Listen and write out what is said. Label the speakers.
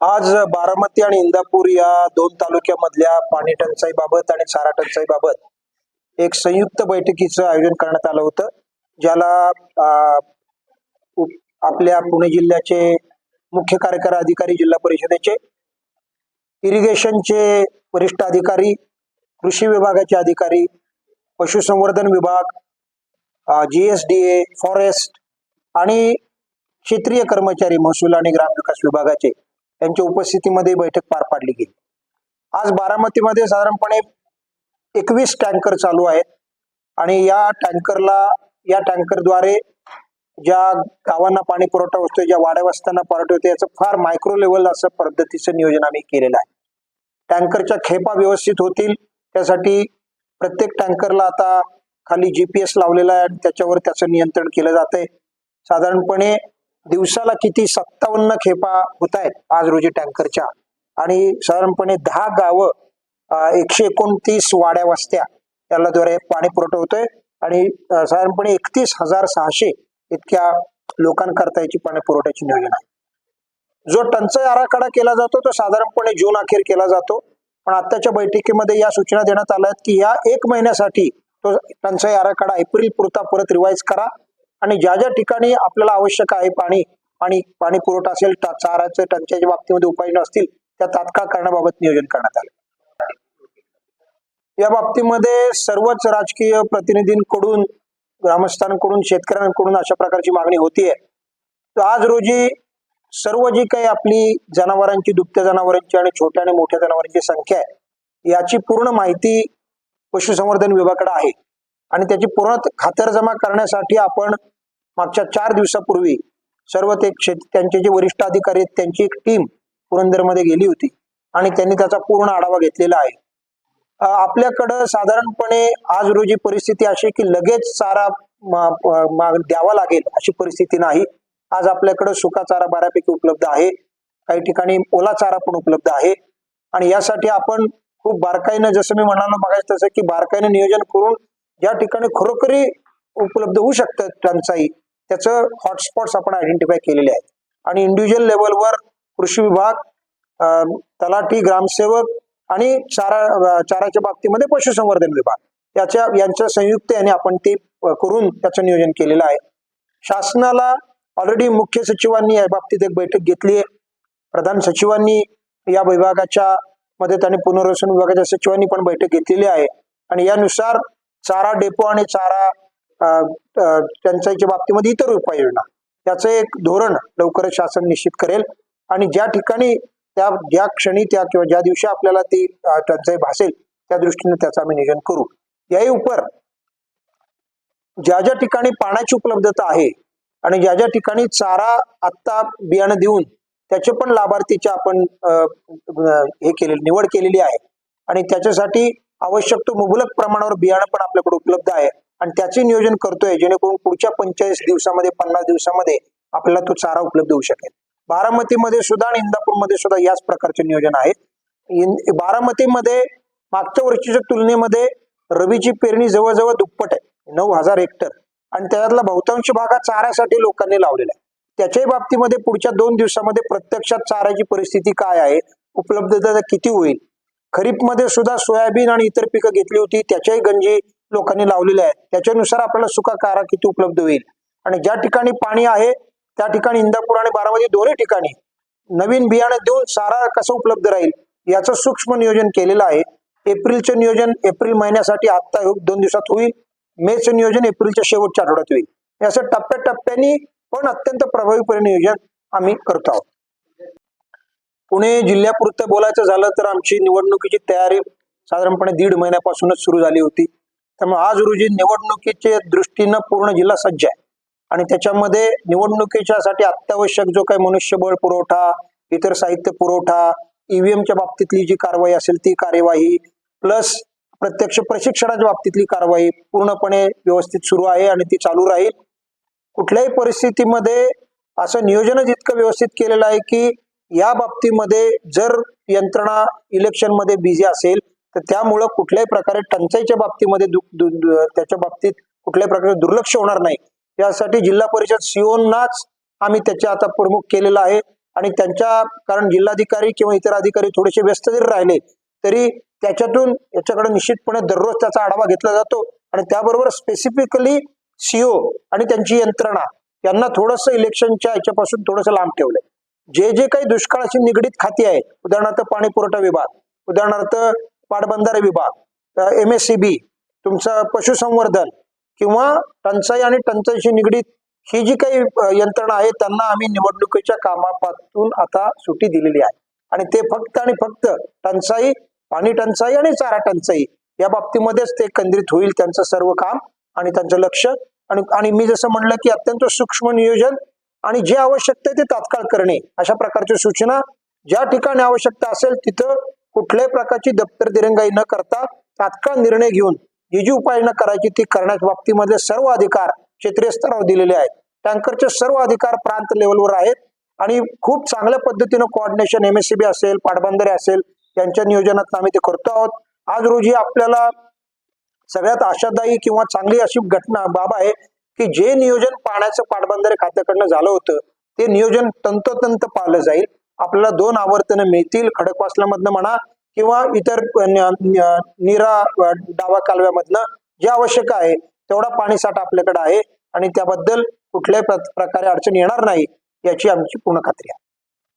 Speaker 1: आज बारामती आणि इंदापूर या दोन तालुक्यामधल्या पाणी टंचाई बाबत आणि चारा टंचाई बाबत एक संयुक्त बैठकीचं आयोजन करण्यात आलं होतं ज्याला आपल्या पुणे जिल्ह्याचे मुख्य कार्यकारी अधिकारी जिल्हा परिषदेचे इरिगेशनचे वरिष्ठ अधिकारी कृषी विभागाचे अधिकारी पशुसंवर्धन विभाग G S D A forest आणि क्षेत्रीय कर्मचारी महसूल आणि ग्रामविकास विभागाचे यांच्या उपस्थितीमध्ये बैठक पार पाडली गेली. आज बारामतीमध्ये साधारणपणे एकवीस टँकर चालू आहेत. आणि या टँकरला या टँकरद्वारे ज्या गावांना पाणी पुरवठा होतोय ज्या वाड्या वस्त्यांना पुरवठा होते याचं फार मायक्रो लेवल असं पद्धतीचं नियोजन आम्ही केलेलं आहे. टँकरच्या खेपा व्यवस्थित होतील. त्यासाठी प्रत्येक टँकरला आता खाली जीपीएस लावलेला आहे आणि त्याच्यावर त्याचं नियंत्रण केलं जात आहे साधारणपणे दिवसाला किती सत्तावन्न खेपा होत आहेत आज रोजी टँकरच्या. आणि साधारणपणे दहा गावं एकशे एकोणतीस वाड्या वस्त्या त्याला द्वारे पाणी पुरवठा होतोय. आणि साधारणपणे एकतीस हजार सहाशे इतक्या लोकांकरता याची पाणी पुरवठ्याची नियोजन आहे. जो टंचाई आराखडा केला जातो तो साधारणपणे जून अखेर केला जातो. पण आताच्या बैठकीमध्ये या सूचना देण्यात आल्या आहेत की या एक महिन्यासाठी तो टंचाई आराखडा एप्रिल पुरता परत रिवाईज करा. आणि ज्या ज्या ठिकाणी आपल्याला आवश्यक आहे पाणी पाणी पाणी पुरवठा असेल चाराच्या टंचाईच्या बाबतीमध्ये उपाययोजना असतील त्या तात्काळ करण्याबाबत नियोजन करण्यात आले. या बाबतीमध्ये सर्वच राजकीय प्रतिनिधींकडून ग्रामस्थांकडून शेतकऱ्यांकडून अशा प्रकारची मागणी होतीये. तर आज रोजी सर्व जी काही आपली जनावरांची दुभत्या जनावरांची आणि छोट्या आणि मोठ्या जनावरांची संख्या आहे याची पूर्ण माहिती पशुसंवर्धन विभागाकडे आहे. आणि त्याची पूर्ण खातरजमा करण्यासाठी आपण मागच्या चार दिवसापूर्वी सर्व ते त्यांचे जे वरिष्ठ अधिकारी आहेत त्यांची एक टीम पुरंदरमध्ये गेली होती. आणि त्यांनी त्याचा पूर्ण आढावा घेतलेला आहे. आपल्याकडं साधारणपणे आज रोजी परिस्थिती अशी आहे की लगेच चारा द्यावा लागेल अशी परिस्थिती नाही. आज आपल्याकडं सुका चारा बऱ्यापैकी उपलब्ध आहे. काही ठिकाणी ओला चारा पण उपलब्ध आहे. आणि यासाठी आपण खूप बारकाईनं जसं मी म्हणालो बघायचं तसं की बारकाईनं नियोजन करून ज्या ठिकाणी खरोखरी उपलब्ध होऊ शकतं टंचाई त्याचं हॉटस्पॉट्स आपण आयडेंटिफाय केलेले आहेत. आणि इंडिव्हिज्युअल लेवलवर कृषी विभाग तलाठी ग्रामसेवक आणि चारा चाराच्या बाबतीमध्ये पशुसंवर्धन विभाग याच्या यांच्या संयुक्त याने आपण ते करून त्याचं नियोजन केलेलं आहे. शासनाला ऑलरेडी मुख्य सचिवांनी या बाबतीत एक बैठक घेतली आहे. प्रधान सचिवांनी या विभागाच्या मध्ये आणि पुनर्वसन विभागाच्या सचिवांनी पण बैठक घेतलेली आहे. आणि यानुसार चारा डेपो आणि चारा टंचाईच्या बाबतीमध्ये इतर उपाययोजना. त्याचं एक धोरण लवकरच शासन निश्चित करेल. आणि ज्या ठिकाणी त्या ज्या क्षणी त्या किंवा ज्या दिवशी आपल्याला ती टंचाई भासेल त्या दृष्टीने त्याचं आम्ही नियोजन करू. याही उपर ज्या ज्या ठिकाणी पाण्याची उपलब्धता आहे आणि ज्या ज्या ठिकाणी चारा आत्ता बियाणं देऊन त्याचे पण लाभार्थीचे आपण हे केले निवड केलेली आहे आणि त्याच्यासाठी आवश्यक तो मुबलक प्रमाणावर बियाणं पण आपल्याकडे उपलब्ध आहे. आणि त्याचे नियोजन करतोय जेणेकरून पुढच्या पंचेचाळीस दिवसामध्ये पन्नास दिवसामध्ये आपल्याला तो चारा उपलब्ध होऊ शकेल. बारामतीमध्ये सुद्धा आणि इंदापूरमध्ये सुद्धा याच प्रकारचे नियोजन आहे बारामतीमध्ये मागच्या वर्षीच्या तुलनेमध्ये रवीची पेरणी जवळजवळ दुप्पट आहे नऊ हजार हेक्टर. आणि त्यातला बहुतांश भाग हा चाऱ्यासाठी लोकांनी लावलेला आहे. त्याच्याही बाबतीमध्ये पुढच्या दोन दिवसामध्ये प्रत्यक्षात चाऱ्याची परिस्थिती काय आहे उपलब्धता किती होईल खरीपमध्ये सुद्धा सोयाबीन आणि इतर पिकं घेतली होती. त्याच्याही गंजी लोकांनी लावलेल्या आहेत. त्याच्यानुसार आपल्याला सुका कारा किती उपलब्ध होईल. आणि ज्या ठिकाणी पाणी आहे त्या ठिकाणी इंदापूर आणि बारामती दोन्ही ठिकाणी नवीन बियाणे देऊन सारा कसं उपलब्ध राहील याचं सूक्ष्म नियोजन केलेलं आहे. एप्रिलचं नियोजन एप्रिल महिन्यासाठी आत्ता हो, दोन दिवसात होईल. मेचं नियोजन एप्रिलच्या शेवटच्या आठवड्यात होईल. हे असं टप्प्याटप्प्याने पण अत्यंत प्रभावीपणे नियोजन आम्ही करतो आहोत. पुणे जिल्ह्यापुरतं बोलायचं झालं तर आमची निवडणुकीची तयारी साधारणपणे दीड महिन्यापासूनच सुरू झाली होती. त्यामुळे आज रोजी निवडणुकीच्या दृष्टीनं पूर्ण जिल्हा सज्ज आहे. आणि त्याच्यामध्ये निवडणुकीच्या साठी अत्यावश्यक जो काही मनुष्यबळ पुरवठा इतर साहित्य पुरवठा ईव्हीएमच्या बाबतीतली जी कारवाई असेल ती कार्यवाही प्लस प्रत्यक्ष प्रशिक्षणाच्या बाबतीतली कारवाई पूर्णपणे व्यवस्थित सुरू आहे आणि ती चालू राहील. कुठल्याही परिस्थितीमध्ये असं नियोजनच इतकं व्यवस्थित केलेलं आहे की या बाबतीमध्ये जर यंत्रणा इलेक्शनमध्ये बिझी असेल तर त्यामुळं कुठल्याही प्रकारे टंचाईच्या बाबतीमध्ये दु- दु- त्याच्या बाबतीत कुठल्याही प्रकारे दुर्लक्ष होणार नाही. यासाठी जिल्हा परिषद सीओनाच आम्ही त्याचे आता प्रमुख केलेला आहे. आणि त्यांच्या कारण जिल्हाधिकारी किंवा इतर अधिकारी थोडेसे व्यस्त जरी राहिले तरी त्याच्यातून याच्याकडे निश्चितपणे दररोज त्याचा आढावा घेतला जातो. आणि त्याबरोबर स्पेसिफिकली सीओ आणि त्यांची यंत्रणा यांना थोडंसं इलेक्शनच्या याच्यापासून थोडंसं लांब ठेवलंय. जे जे काही दुष्काळाशी निगडीत खाती आहेत उदाहरणार्थ पाणी पुरवठा विभाग उदाहरणार्थ पाटबंधारे विभाग एम एस सी बी तुमचं पशुसंवर्धन किंवा टंचाई आणि टंचाईशी निगडीत ही जी काही यंत्रणा आहे त्यांना आम्ही निवडणुकीच्या कामापासून आता सुटी दिलेली आहे. आणि ते फक्त आणि फक्त टंचाई पाणी टंचाई आणि चारा टंचाई या बाबतीमध्येच ते केंद्रित होईल त्यांचं सर्व काम आणि त्यांचं लक्ष. आणि आणि मी जसं म्हणलं की अत्यंत सूक्ष्म नियोजन आणि जे आवश्यकता आहे ते तात्काळ करणे अशा प्रकारच्या सूचना ज्या ठिकाणी आवश्यकता असेल तिथं कुठल्याही प्रकारची दप्तर दिरंगाई न करता तात्काळ निर्णय घेऊन जी जी उपाययोजना करायची ती करण्याच्या बाबतीमध्ये सर्व अधिकार क्षेत्रीय स्तरावर दिलेले आहेत. टँकरचे सर्व अधिकार प्रांत लेवलवर आहेत आणि खूप चांगल्या पद्धतीनं coordination M S C B असेल पाटबंधारे असेल यांच्या नियोजनात आम्ही ते करतो आहोत. आज रोजी आपल्याला सगळ्यात आशादायी किंवा चांगली अशी घटना बाब आहे. की जे नियोजन पाण्याचं पाटबंधारे खात्याकडनं झालं होतं ते नियोजन तंतोतंत पाळलं जाईल. आपल्याला दोन आवर्तनं मिळतील. खडकवासल्यामधनं म्हणा किंवा इतर निरा डावा कालव्यामधनं जे आवश्यक आहे तेवढा पाणीसाठा आपल्याकडे आहे आणि त्याबद्दल कुठल्याही प्र- प्रकारे अडचण येणार नाही याची आमची पूर्ण खात्री आहे.